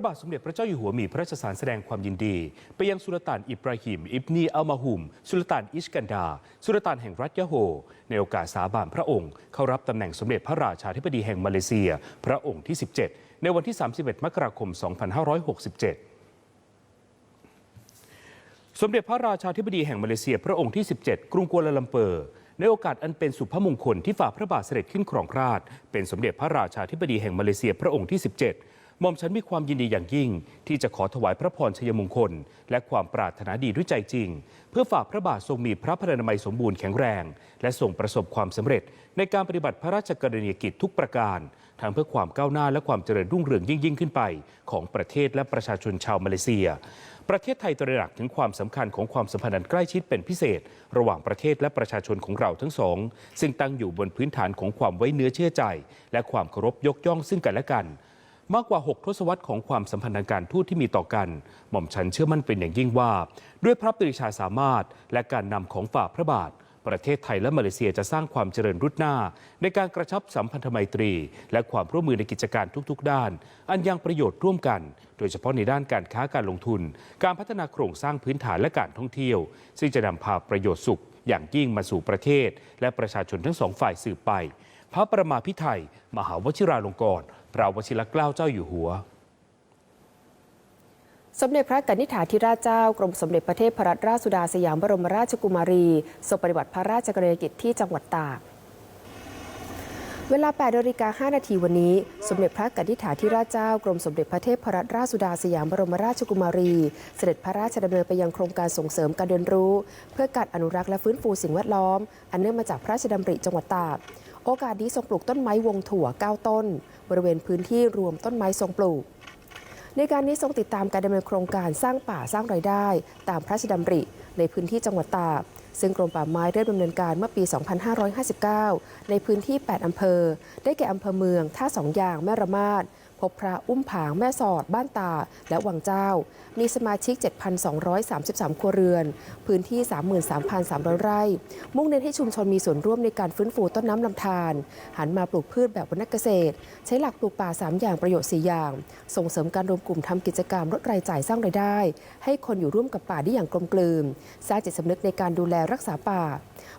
ระบาทสมเด็จพระเจ้าอยู่หัวมีพระราชสารแสดงความยินดี ไปยังสุลต่านอิบราฮิม อิบนีอัลมาฮุม สุลต่านอิชกันดา สุลต่านแห่งรัฐยะโฮ ในโอกาสสาบานพระองค์ เข้ารับตำแหน่งสมเด็จพระราชาธิบดีแห่งมาเลเซีย พระองค์ที่ 17 ในวันที่ 31 มกราคม 2567สมเด็จพระราชาธิบดีแห่งมาเลเซียพระองค์ที่ 17 กรุงกัวลาลัมเปอร์ ในโอกาสอันเป็นสุภมงคลที่ฝ่าพระบาทเสด็จขึ้นครองราช เป็นสมเด็จพระราชาธิบดีแห่งมาเลเซียพระองค์ที่ 17 ม่อมฉันมีความยินดีอย่างยิ่ง ที่จะขอถวายพระพรชัยมงคล และความปรารถนาดีด้วยใจจริง เพื่อฝากพระบาททรงมีพระพลานามัยสมบูรณ์แข็งแรง และทรงประสบความสำเร็จ ในการปฏิบัติพระราชกรณียกิจทุกประการทั้งเพื่อความก้าวหน้าและความเจริญรุ่งเรืองยิ่งยิ่งขึ้นไป ของประเทศและประชาชนชาวมาเลเซีย ประเทศไทยตระหนักถึงความสำคัญของความสัมพันธ์อันใกล้ชิดเป็นพิเศษ ระหว่างประเทศและประชาชนของเราทั้งสอง ซึ่งตั้งอยู่บนพื้นฐานของความไว้เนื้อเชื่อใจ และความเคารพยกย่องซึ่งกันและกัน มากกว่า 6 ทศวรรษของความสัมพันธ์ทางการทูตที่มีต่อกัน หม่อมฉันเชื่อมั่นเป็นอย่างยิ่งว่า ด้วยพระปรีชาสามารถ และการนำของฝ่าพระบาท ประเทศไทยและมาเลเซียจะสร้างความเจริญรุ่หน้า ในการกระชับสัมพันธไมตรี และความร่วมมือในกิจการทุกๆ ด้าน อันยังประโยชน์ร่วมกัน โดยเฉพาะในด้านการค้าการลงทุน การพัฒนาโครงสร้างพื้นฐานและการท่องเที่ยว ซึ่งจะนำพาประโยชน์สุข อย่างยิ่งมาสู่ประเทศ และประชาชนทั้งสองฝ่ายสืบไปพระประมาพิไทย มหาวชิราลงกรณ์ พระวชิรเกล้าเจ้าอยู่หัว สมเด็จพระกนิษฐาธิราชเจ้ากรมสมเด็จพระเทพรัตนราชสุดาสยามบรมราชกุมารีทรงปฏิบัติพระราชกรณียกิจที่จังหวัดตากเวลา8นาฬิกา5นาทีวันนี้ สมเด็จพระกนิษฐาธิราชเจ้ากรมสมเด็จพระเทพรัตนราชสุดาสยามบรมราชกุมารี เสด็จพระราชดำเนินไปยังโครงการส่งเสริมการเรียนรู้ เพื่อการอนุรักษ์และฟื้นฟูสิ่งแวดล้อม อันเนื่องมาจากพระราชดำริจังหวัดตาก โอกาสนี้ทรงปลูกต้นไม้วงถั่ว 9 ต้น บริเวณพื้นที่รวมต้นไม้ทรงปลูก ในการนี้ทรงติดตามการดำเนินโครงการสร้างป่าสร้างรายได้ ตามพระราชดำริ ในพื้นที่จังหวัดตากซึ่งกรมป่าไม้เริ่มดำเนินการเมื่อปี 2559 ในพื้นที่ 8 อำเภอ ได้แก่อำเภอเมือง ท่าสองยาง แม่ระมาด พบพระอุ้มผางแม่สอด บ้านตา และวังเจ้า มีสมาชิก 7,233 ครัวเรือน พื้นที่ 33,300 ไร่ มุ่งเน้นให้ชุมชนมีส่วนร่วมในการฟื้นฟูต้นน้ำลำธารหันมาปลูกพืชแบบวรรณเกษตร ใช้หลักปลูกป่า 3 อย่างประโยชน์ 4 อย่าง ส่งเสริมการรวมกลุ่มทำกิจกรรมลดรายจ่ายสร้างรายได้ ให้คนอยู่ร่วมกับป่าได้อย่างกลมกลืนสร้างจิตสำนึกในการดูแลรักษาป่า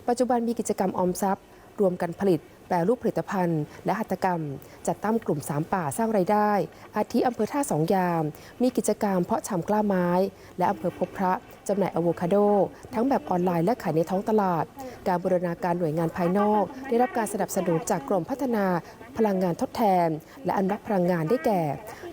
ปัจจุบันมีกิจกรรมออมทรัพย์ รวมกันผลิต ปรรูปผลิตภัณฑ์ และหัตถกรรม จัดตั้งกลุ่มสามป่าสร้างไรายได้ อาทิอำเภอท่าสองยาม มีกิจกรรมเพาะชำกล้าไม้ และอำเภอพบพระจำหน่ายอะโวคาโด ทั้งแบบออนไลน์และขายในท้องตลาด การบูรณาการหน่วยงานภายนอก ได้รับการสนับสนุนจากกรมพัฒนาพลังงานทดแทน และอนุรักษ์พลังงานได้แก่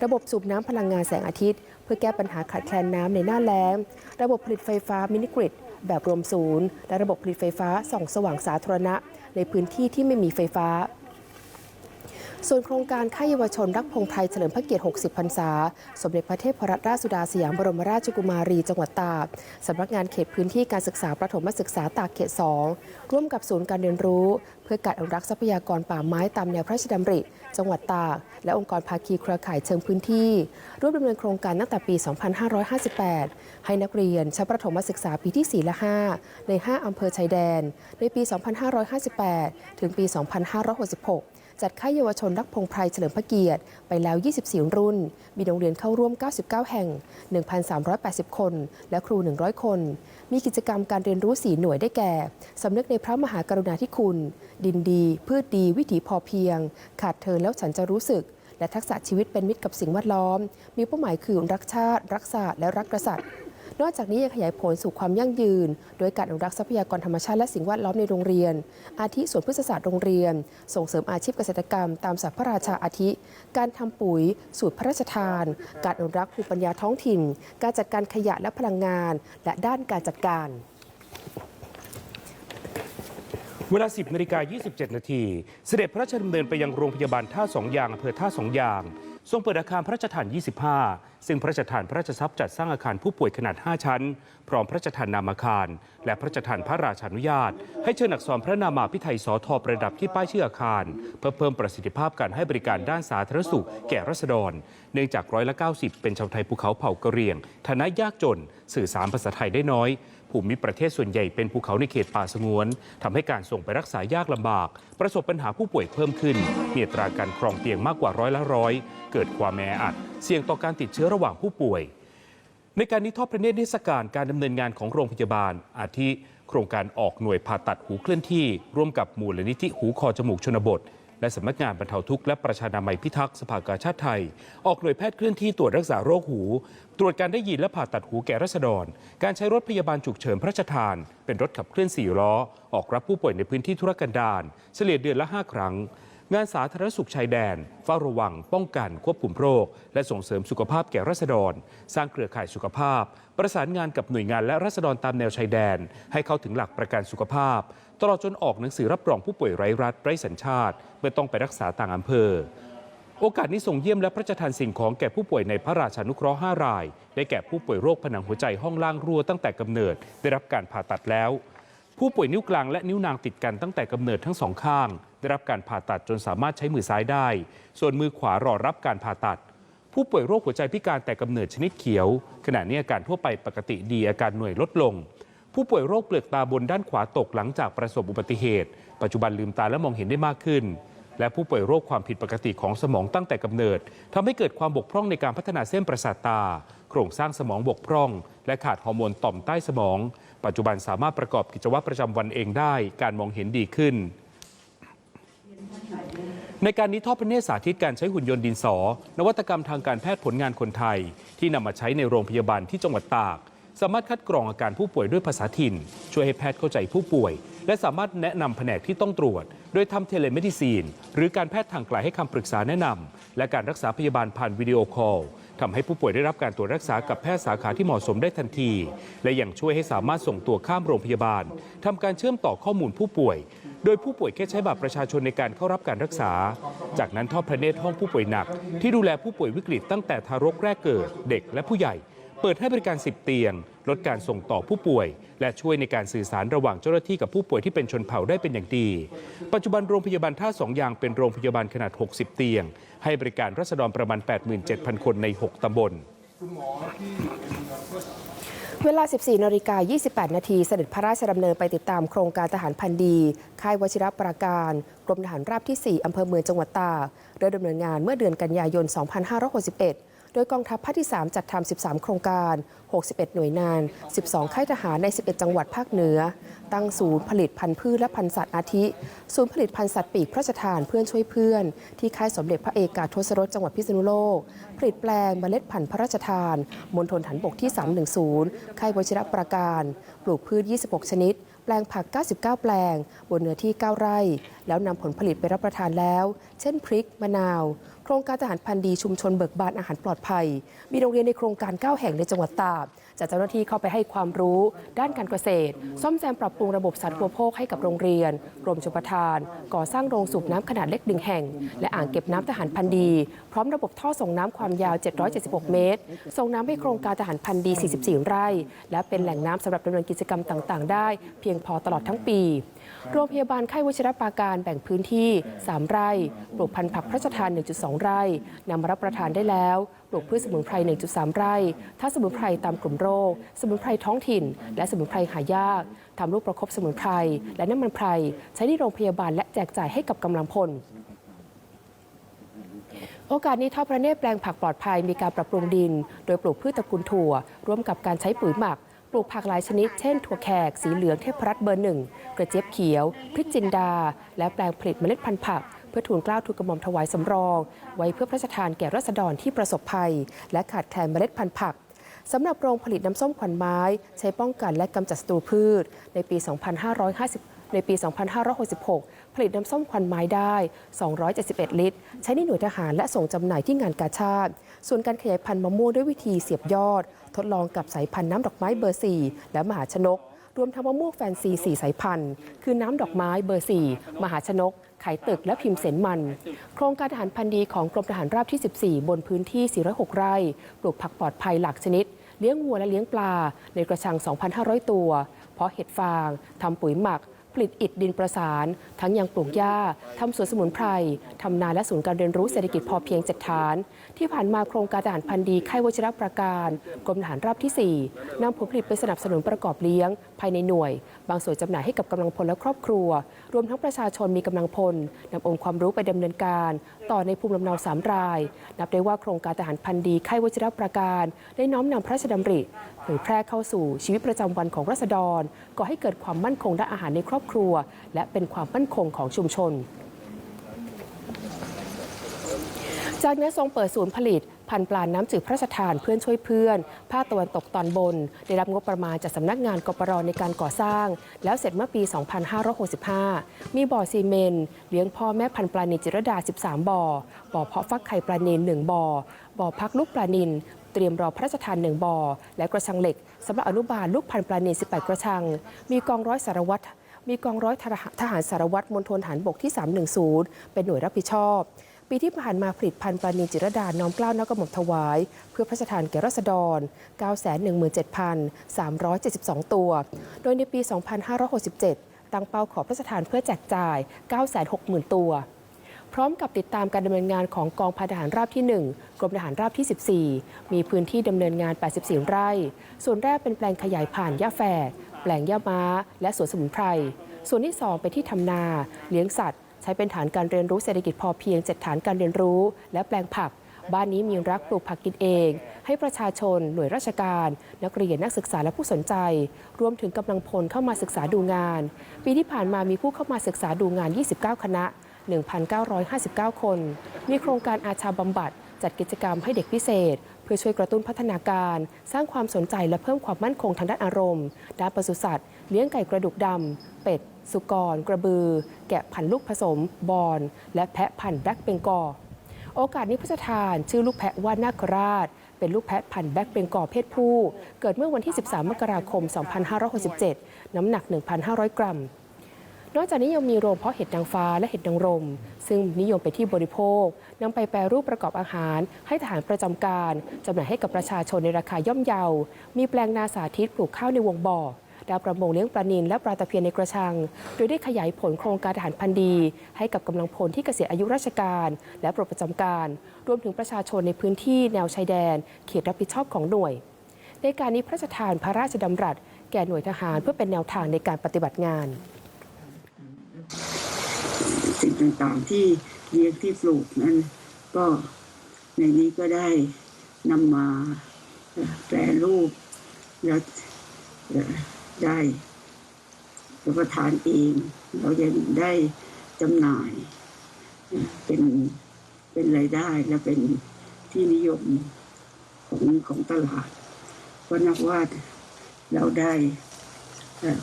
ระบบสูบน้ำพลังงานแสงอาทิตย์ เพื่อแก้ปัญหาขาดแคลนน้ำในหน้าแล้ง ระบบผลิตไฟฟ้ามินิกริดแบบรวมศูนย์ และระบบผลิตไฟฟ้าส่องสว่างสาธารณะ ในพื้นที่ที่ไม่มีไฟฟ้า ส่วนโครงการค่ายเยาวชนรักพงไพรเฉลิมพระเกียรติ 60 พรรษา สมเด็จพระเทพรัตนราชสุดาสยามบรมราชกุมารีจังหวัดตากสำนักงานเขตพื้นที่การศึกษาประถมศึกษาตากเขต 2 ร่วมกับศูนย์การเรียนรู้ เพื่อการอนุรักษ์ทรัพยากรป่าไม้ตามแนวพระราชดำริ จังหวัดตาก และองค์กรภาคีเครือข่ายเชิงพื้นที่ ร่วมดำเนินโครงการตั้งแต่ปี 2558 ให้นักเรียนชั้นประถมศึกษาปีที่ 4 และ 5 ใน 5 อำเภอชายแดน ในปี 2558 ถึงปี 2566 จัดค่ายเยาวชนรักพงไพรเฉลิมพระเกียรติ ไปแล้ว 24 รุ่น มีโรงเรียนเข้าร่วม 99 แห่ง 1,380 คน และครู 100 คน มีกิจกรรมการเรียนรู้4หน่วยได้แก่ สำนึกในพระมหากรุณาธิคุณ ดินดี พืชดี วิถีพอเพียง ขาดเธอแล้วฉันจะรู้สึก และทักษะชีวิตเป็นมิตรกับสิ่งแวดล้อม มีเป้าหมายคือรักชาติ รักศาสตร์และรักกษัตริย์ นอกจากนี้ยังขยายผลสู่ความยั่งยืน โดยการอนุรักษ์ทรัพยากรธรรมชาติและสิ่งแวดล้อมในโรงเรียน อาทิสวนพฤกษศาสตร์โรงเรียน ส่งเสริมอาชีพเกษตรกรรม ตามสัพพระราชาอาทิ การทำปุ๋ย สูตรพระราชทาน การอนุรักษ์ภูมิปัญญาท้องถิ่น การจัดการขยะและพลังงาน และด้านการจัดการเวลา 10นาฬิกา27 นาที เสด็จพระราชดำเนินไปยังโรงพยาบาลท่าสองยางอำเภอท่าสองยาง ทรงเปิดอาคารพระราชทาน 25 ซึ่งพระราชทานพระราชทรัพย์จัดสร้างอาคารผู้ป่วยขนาด 5 ชั้น พร้อมพระราชทานนามอาคาร และพระราชทานพระราชานุญาต ให้เชิญอักษรพระนามาพิไทยสอทอประดับที่ป้ายชื่ออาคาร เพื่อเพิ่มประสิทธิภาพการให้บริการด้านสาธารณสุขแก่รัษฎร เนื่องจากร้อยละ 90 เป็นชาวไทยภูเขาเผ่ากะเหรี่ยงฐานะยากจน สื่อสารภาษาไทยได้น้อย ภูมิประเทศส่วนใหญ่เป็นภูเขาในเขตป่าสงวนทำให้การส่งไปรักษายากลำบาก ประสบปัญหาผู้ป่วยเพิ่มขึ้น มีตราการครองเตียงมากกว่าร้อยละร้อย เกิดความแออัด เสี่ยงต่อการติดเชื้อระหว่างผู้ป่วย ในการนิทอดพระเนตรนิทรรศการการดำเนินงานของโรงพยาบาล อาทิโครงการออกหน่วยผ่าตัดหูเคลื่อนที่ ร่วมกับมูลนิธิหูคอจมูกชนบท และสำนักงานบรรเทาทุกข์และประชานามัยพิทักษ์สภากาชาติไทย ออกหน่วยแพทย์เคลื่อนที่ตรวจรักษาโรคหู ตรวจการได้ยินและผ่าตัดหูแก่รัษฎร การใช้รถพยาบาลฉุกเฉินพระราชทาน เป็นรถขับเคลื่อนสี่ล้อ ออกรับผู้ป่วยในพื้นที่ธุรกันดารเฉลี่ยเดือนละ 5 ครั้ง งานสาธารณสุขชายแดนเฝ้าระวัง ป้องกันควบคุมโรค และส่งเสริมสุขภาพแก่รัษฎร สร้างเครือข่ายสุขภาพ ประสานงานกับหน่วยงานและรัษฎรตามแนวชายแดน ให้เข้าถึงหลักประกันสุขภาพ ตลอดจนออกหนังสือรับรองผู้ป่วยไร้รัฐไร้สัญชาติเมื่อต้องไปรักษาต่างอำเภอโอกาสนี้ส่งเยี่ยมและพระราชทานสิ่งของแก่ผู้ป่วยในพระราชานุเคราะห์ 5 ราย ได้แก่ผู้ป่วยโรคผนังหัวใจห้องล่างรั่วตั้งแต่กำเนิดได้รับการผ่าตัดแล้ว ผู้ป่วยนิ้วกลางและนิ้วนางติดกันตั้งแต่กำเนิดทั้งสองข้าง ได้รับการผ่าตัดจนสามารถใช้มือซ้ายได้ ส่วนมือขวารอรับการผ่าตัด ผู้ป่วยโรคหัวใจพิการแต่กำเนิดชนิดเขียว ขณะนี้อาการทั่วไปปกติดีอาการหน่วยลดลง ผู้ป่วยโรคเปลือกตาบนด้านขวาตกหลังจากประสบอุบัติเหตุ ปัจจุบันลืมตาและมองเห็นได้มากขึ้น และผู้ป่วยโรคความผิดปกติของสมองตั้งแต่กำเนิดทำให้เกิดความบกพร่องในการพัฒนาเส้นประสาทตา โครงสร้างสมองบกพร่อง และขาดฮอร์โมนต่อมใต้สมอง ปัจจุบันสามารถประกอบกิจวัตรประจำวันเองได้ การมองเห็นดีขึ้น ในการนี้ทอดพระเนตรสาธิตการใช้หุ่นยนต์ดินสอ นวัตกรรมทางการแพทย์ผลงานคนไทย ที่นำมาใช้ในโรงพยาบาลที่จังหวัดตาก สามารถคัดกรองอาการผู้ป่วยด้วยภาษาถิ่น ช่วยให้แพทย์เข้าใจผู้ป่วย และสามารถแนะนำแผนกที่ต้องตรวจ โดยทำเทเลเมดิซีน หรือการแพทย์ทางไกลให้คำปรึกษาแนะนำและการรักษาพยาบาลผ่านวิดีโอคอลทำให้ผู้ป่วยได้รับการตรวจรักษากับแพทย์สาขาที่เหมาะสมได้ทันที และยังช่วยให้สามารถส่งตัวข้ามโรงพยาบาลทำการเชื่อมต่อข้อมูลผู้ป่วย โดยผู้ป่วยแค่ใช้บัตรประชาชนในการเข้ารับการรักษา จากนั้นทอดพระเนตรห้องผู้ป่วยหนัก ที่ดูแลผู้ป่วยวิกฤตตั้งแต่ทารกแรกเกิด เด็กและผู้ใหญ่ เปิดให้บริการ 10 เตียง ลดการส่งต่อผู้ป่วย และช่วยในการสื่อสารระหว่างเจ้าหน้าที่กับผู้ป่วยที่เป็นชนเผ่าได้เป็นอย่างดี ปัจจุบันโรงพยาบาลท่าสองยางเป็นโรงพยาบาลขนาด 60 เตียง ให้บริการรัษฎรประมาณ 87,000 คนใน 6ตำบล เวลา 14นาฬิกา28 นาทีเสด็จพระราชดำเนินไปติดตามโครงการทหารพันดี ค่ายวชิรปราการ กรมทหารราบที่ 4 อำเภอเมืองจังหวัดตากเริ่มดำเนินงานเมื่อเดือนกันยายน 2561 โดยกองทัพภาคที่ 3 จัดทำ 13 โครงการ 61 หน่วยงาน 12 ค่ายทหารใน 11 จังหวัดภาคเหนือ ตั้งศูนย์ผลิตพันธุ์พืชและพันธุ์สัตว์อาทิ ศูนย์ผลิตพันธุ์สัตว์ปีกพระราชทานเพื่อนช่วยเพื่อน ที่ค่ายสมเด็จพระเอกาทศรสจังหวัดพิษณุโลก ผลิตแปลงเมล็ดพันธุ์พระราชทานมณฑลฐานบกที่ 310 ค่ายวชิรปราการ ปลูกพืช 26 ชนิด ลงผัก 99 แปลง บนเนื้อที่ 9 ไร่ แล้วนำผลผลิตไปรับประทานแล้ว เช่นพริก มะนาว โครงการทหารพันธุ์ดีชุมชนเบิกบานอาหารปลอดภัย มีโรงเรียนในโครงการ 9 แห่งในจังหวัดตาก จัดเจ้าหน้าที่เข้าไปให้ความรู้ด้านการเกษตร ซ่อมแซมปรับปรุงระบบสาธารณูปโภคให้กับโรงเรียน กรมชลประทาน ก่อสร้างโรงสูบน้ำขนาดเล็กหนึ่งแห่ง และอ่างเก็บน้ำทหารพันธีพร้อมระบบท่อส่งน้ำความยาว 776 เมตร ส่งน้ำให้โครงการทหารพันธี44 ไร่ และเป็นแหล่งน้ำสำหรับดำเนินกิจกรรมต่าง ๆ ได้ เพียงพอตลอดทั้งปี โรงพยาบาลไข้วชิรปราการแบ่งพื้นที่ 3 ไร่ ปลูกพันธุ์ผักพระราชทาน 1.2 ไร่นำมารับประทานได้แล้ว ลูกพืชสมุนไพร 1.3 ไร่ถ้าสมุนไพรตามกลุ่มโรค สมุนไพรท้องถิ่น และสมุนไพรหายากทำลูกประคบสมุนไพร และน้ำมันไพร ใช้ในโรงพยาบาลและแจกจ่ายให้กับกำลังพลโอกาสนี้ทอดพระเนตรแปลงผักปลอดภัยมีการปรับปรุงดิน โดยปลูกพืชตระกูลถั่ว ร่วมกับการใช้ปุ๋ยหมัก ปลูกผักหลายชนิด เช่น ถั่วแขก สีเหลืองเทพรัตน์เบอร์หนึ่ง กระเจี๊ยบเขียว พริกจินดา และแปลงผลิตเมล็ดพันธุ์ผัก เพื่อทูลเกล้าทูลกระหม่อมถวายสำรอง ไว้เพื่อพระราชทานแก่ราษฎรที่ประสบภัย และขาดแคลนเมล็ดพันธุ์ผักสำหรับโรงผลิตน้ำส้มขวัญไม้ ใช้ป้องกันและกำจัดศัตรูพืช ในปี 2550 ในปี 2566 ผลิตน้ำส้มควันไม้ได้ 271 ลิตร ใช้ในหน่วยทหารและส่งจำหน่ายที่งานกาชาติ ส่วนการขยายพันธุ์มะม่วงด้วยวิธีเสียบยอด ทดลองกับสายพันธุ์น้ำดอกไม้เบอร์ 4 และมหาชนก รวมทั้งมะม่วงแฟนซีสี่สายพันธุ์คือน้ำดอกไม้เบอร์ 4 มหาชนก ไข่ตึกและพิมพ์เสนมัน โครงการทหารพันธุ์ดีของกรมทหารราบที่ 14 บนพื้นที่ 406 ไร่ ปลูกผักปลอดภัยหลากชนิด เลี้ยงวัวและเลี้ยงปลา ในกระชัง 2,500 ตัว เพาะเห็ดฟางทำปุ๋ยหมัก ลิตอิฐดินประสาน ทั้งยังปลูกหญ้าทำสวนสมุนไพรทำนาและศูนย์การเรียนรู้เศรษฐกิจพอเพียงเจ็ดฐาน ที่ผ่านมาโครงการทหารพันธุ์ดีค่ายวชิรประการ กรมทหารราบที่ 4นำผลผลิตไปสนับสนุนประกอบเลี้ยง ภายในหน่วย บางส่วนจำหน่ายให้กับกำลังพลและครอบครัว รวมทั้งประชาชนมีกำลังพลนำองค์ความรู้ไปดำเนินการ ต่อในภูมิลำเนาสามราย นับได้ว่าโครงการทหารพันธุ์ดีค่ายวชิรประการ ได้น้อมนำพระราชดำริเผยแพร่เข้าสู่ชีวิตประจำวันของรัษฎรก่อให้เกิดความมั่นคงด้านอาหารในครอบครัว และเป็นความมั่นคงของชุมชน จากนั้นทรงเปิดศูนย์ผลิต พันปลาน้ำจืดพระราชทานเพื่อนช่วยเพื่อน ภาคตะวันตกตอนบน ได้รับงบประมาณจากสำนักงานกปรในการก่อสร้าง แล้วเสร็จเมื่อปี 2565 มีบ่อซีเมนต์เลี้ยงพ่อแม่พันปลานินจิรดา 13 บ่อ บ่อเพาะฟักไข่ปลานิน1บ่อ บ่อพักลูกปลานินเตรียมรอพระราชทานหนึ่งบ่อ และกระชังเหล็กสำหรับอนุบาลลูกพันปลานิน18 กระชัง มีกองร้อยสารวัตรมีกองร้อยทหารสารวัตรมณฑลฐานบกที่ 310 เป็นหน่วยรับผิดชอบ ปีที่ผ่านมาผลิตพันธุ์ปลานินจิรดาน้อมเกล้าน้อมกระหม่อมถวาย เพื่อพระราชทานแก่ราษฎร 917,372 ตัว โดยในปี 2567 ตั้งเป้าขอพระราชทานเพื่อแจกจ่าย 960,000 ตัว พร้อมกับติดตามการดำเนินงานของกองพันทหารราบที่ 1 กรมทหารราบที่ 14 มีพื้นที่ดำเนินงาน 84 ไร่ ส่วนแรกเป็นแปลงขยายผ่านหญ้าแฝก แปลงหญ้าม้า และสวนสมุนไพร ส่วนที่ 2 เป็นที่ทำนา เลี้ยงสัตว์ ใช้เป็นฐานการเรียนรู้เศรษฐกิจพอเพียง 7 ฐานการเรียนรู้ และแปลงผัก บ้านนี้มีรักปลูกผักกินเอง ให้ประชาชน หน่วยราชการ นักเรียนนักศึกษาและผู้สนใจ รวมถึงกำลังพลเข้ามาศึกษาดูงาน ปีที่ผ่านมามีผู้เข้ามาศึกษาดูงาน 29 คณะ 1,959 คน มีโครงการอาชาบำบัดจัดกิจกรรมให้เด็กพิเศษ เพื่อช่วยกระตุ้นพัฒนาการ สร้างความสนใจและเพิ่มความมั่นคงทางด้านอารมณ์ด้านปศุสัตว์เลี้ยงไก่กระดูกดำเป็ด สุกร กระบือ แกะพันธุ์ลูกผสม บอน และแพะพันธุ์แบล็กเบงกอลโอกาสนี้พระราชทานชื่อลูกแพะว่านาคราช เป็นลูกแพะพันธุ์แบล็กเบงกอเพศผู้ เกิดเมื่อวันที่ 13 มกราคม 2567 น้ำหนัก 1,500 กรัมนอกจากนี้ยังมีโรงเพาะเห็ดนางฟ้าและเห็ดนางรม ซึ่งนิยมไปที่บริโภคนำไปแปรรูปประกอบอาหาร ให้ทหารประจำการจำหน่ายให้กับประชาชนในราคาย่อมเยา มีแปลงนาสาธิตปลูกข้าวในวงบ่อ ดาวประมงเลี้ยงปลานิลและปลาตะเพียนในกระชัง โดยได้ขยายผลโครงการทหารพันธุ์ดี ให้กับกำลังพลที่เกษียณอายุราชการ และปลดประจำการ รวมถึงประชาชนในพื้นที่แนวชายแดน เขตรับผิดชอบของหน่วย ในการนี้พระราชทานพระราชดำรัส แก่หน่วยทหารเพื่อเป็นแนวทางในการปฏิบัติงานสิ่งต่างๆที่เลี้ยงที่ปลูกนั้นก็ในนี้ก็ได้นำมาแปรรูปแล้ว ได้รับประทานเอง เรายังได้จำหน่าย เป็นเป็นรายได้และเป็นที่นิยมของของตลาดก็นับว่าเราได้เอ่อ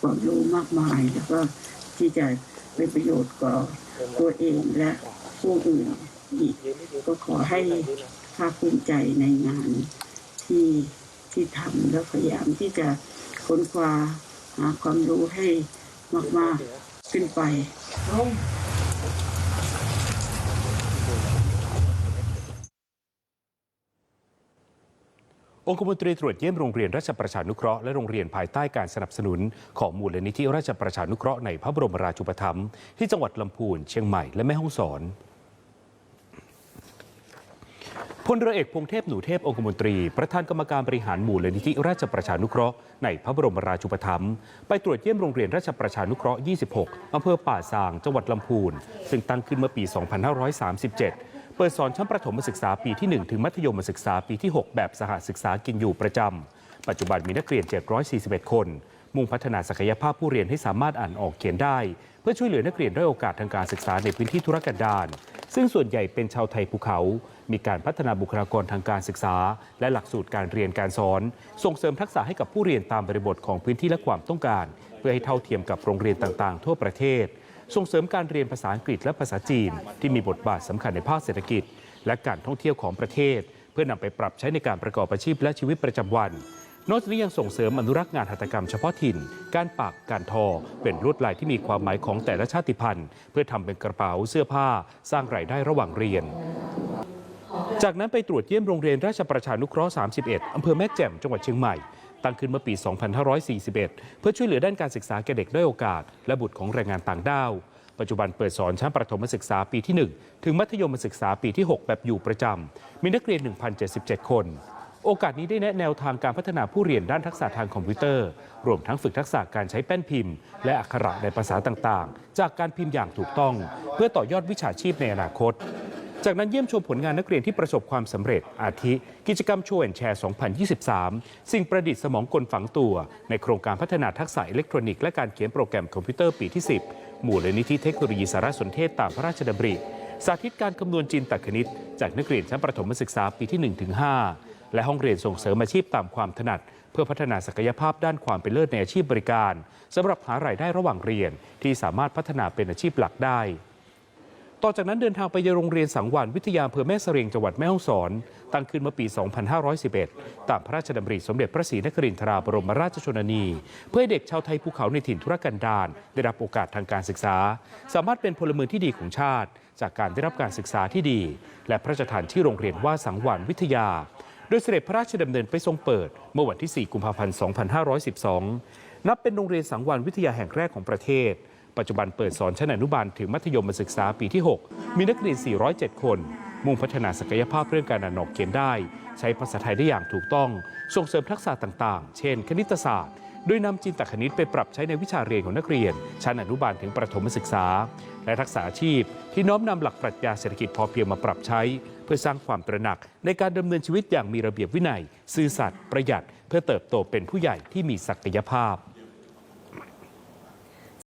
ความรู้มากมาย แล้วก็ที่จะเป็นประโยชน์กับตัวเองและผู้อื่นอีกก็ขอให้ภาคภูมิใจในงานที่ที่ทำแล้วพยายามที่จะ ค้นคว้าหาความรู้ให้มาก ๆ ขึ้นไปองคมนตรีตรวจเยี่ยมโรงเรียนราชประชานุเคราะห์และโรงเรียนภายใต้การสนับสนุน ของมูลนิธิราชประชานุเคราะห์ในพระบรมราชูปถัมภ์ที่จังหวัดลำพูน เชียงใหม่และแม่ฮ่องสอน พลเรือเอกพงเทพหนูเทพองคมนตรี ประธานกรรมการบริหารหมู่ลนิธิราชประชานุเคราะห์ในพระบรมราชูปถัมภ์ไปตรวจเยี่ยมโรงเรียนราชประชานุเคราะห์ 26 อำเภอป่าซาง จังหวัดลำพูน ซึ่งตั้งขึ้นเมื่อปี 2537 เปิดสอนชั้นประถมศึกษาปีที่ 1 ถึงมัธยมศึกษาปีที่ 6 แบบสหศึกษากินอยู่ประจำ ปัจจุบันมีนักเรียน 741 คน มุ่งพัฒนาศักยภาพผู้เรียนให้สามารถอ่านออกเขียนได้ เพื่อช่วยเหลือนักเรียนด้อยโอกาสทางการศึกษาในพื้นที่ธุรกันดาร ซึ่งส่วนใหญ่เป็นชาวไทยภูเขา มีการพัฒนาบุคลากรทางการศึกษา และหลักสูตรการเรียนการสอน ส่งเสริมทักษะให้กับผู้เรียนตามบริบทของพื้นที่และความต้องการ เพื่อให้เท่าเทียมกับโรงเรียนต่างๆ ทั่วประเทศ ส่งเสริมการเรียนภาษาอังกฤษและภาษาจีน ที่มีบทบาทสำคัญในภาคเศรษฐกิจ และการท่องเที่ยวของประเทศ เพื่อนำไปปรับใช้ในการประกอบอาชีพและชีวิตประจำวัน นอกจากนี้ยังส่งเสริมอนุรักษ์งานหัตถกรรมเฉพาะถิ่น การปักการทอ เป็นลวดลายที่มีความหมายของแต่ละชาติพันธุ์ เพื่อทำเป็นกระเป๋าเสื้อผ้า สร้างรายได้ระหว่างเรียน จากนั้นไปตรวจเยี่ยมโรงเรียนราชประชานุเคราะห์ 31 อำเภอแม่แจ่มจังหวัดเชียงใหม่ตั้งขึ้นเมื่อปี 2541 เพื่อช่วยเหลือด้านการศึกษาแก่เด็กด้อยโอกาส และบุตรของแรงงานต่างด้าว ปัจจุบันเปิดสอนชั้นประถมศึกษาปีที่ 1 ถึงมัธยมศึกษาปีที่ 6 แบบอยู่ประจำ มีนักเรียน 1,077 คน โอกาสนี้ได้แนะแนวทางการพัฒนาผู้เรียนด้านทักษะทางคอมพิวเตอร์ รวมทั้งฝึกทักษะการใช้แป้นพิมพ์ และอักขระในภาษาต่างๆ จากการพิมพ์อย่างถูกต้อง เพื่อต่อยอดวิชาชีพในอนาคต จากนั้นเยี่ยมชมผลงานนักเรียนที่ประสบความสำเร็จ อาทิ กิจกรรมโชว์แอนแชร์ 2023 สิ่งประดิษฐ์สมองกลฝังตัว ในโครงการพัฒนาทักษะอิเล็กทรอนิกส์และการเขียนโปรแกรมคอมพิวเตอร์ปีที่ 10หมู่เลยนิธิเทคโนโลยีสารสนเทศตามพระราชดำริ สาธิตการคำนวณจินตคณิต จากนักเรียนชั้นประถมศึกษาปีที่1-5 และห้องเรียนส่งเสริมอาชีพตามความถนัด เพื่อพัฒนาศักยภาพด้านความเป็นเลิศในอาชีพบริการสำหรับหารายได้ระหว่างเรียน ที่สามารถพัฒนาเป็นอาชีพหลักได้ต่อจากนั้นเดินทางไปยังโรงเรียนสังวานวิทยาอำเภอแม่เสรียงจังหวัดแม่ฮ่องสอน ตั้งขึ้นเมื่อปี 2511 ตามพระราชดำริสมเด็จพระศรีนครินทราบรมราชชนนี เพื่อให้เด็กชาวไทยภูเขาในถิ่นธุรกันดารได้รับโอกาสทางการศึกษา สามารถเป็นพลเมืองที่ดีของชาติ จากการได้รับการศึกษาที่ดี และพระราชทานที่โรงเรียนว่าสังวานวิทยา โดยเสด็จพระราชดำเนินไปทรงเปิด เมื่อวันที่ 4 กุมภาพันธ์ 2512 นับเป็นโรงเรียนสังวานวิทยาแห่งแรกของประเทศ ปัจจุบันเปิดสอนชั้นอนุบาลถึงมัธยมศึกษาปีที่ 6 มีนักเรียน 407 คน มุ่งพัฒนาศักยภาพเรื่องการอ่านออกเขียนได้ ใช้ภาษาไทยได้อย่างถูกต้อง ส่งเสริมทักษะต่างๆ เช่น คณิตศาสตร์ โดยนำจินตคณิตไปปรับใช้ในวิชาเรียนของนักเรียน ชั้นอนุบาลถึงประถมศึกษา และทักษะอาชีพ ที่น้อมนำหลักปรัชญาเศรษฐกิจพอเพียงมาปรับใช้ เพื่อสร้างความตระหนัก ในการดำเนินชีวิตอย่างมีระเบียบวินัย ซื่อสัตย์ประหยัด เพื่อเติบโตเป็นผู้ใหญ่ที่มีศักยภาพ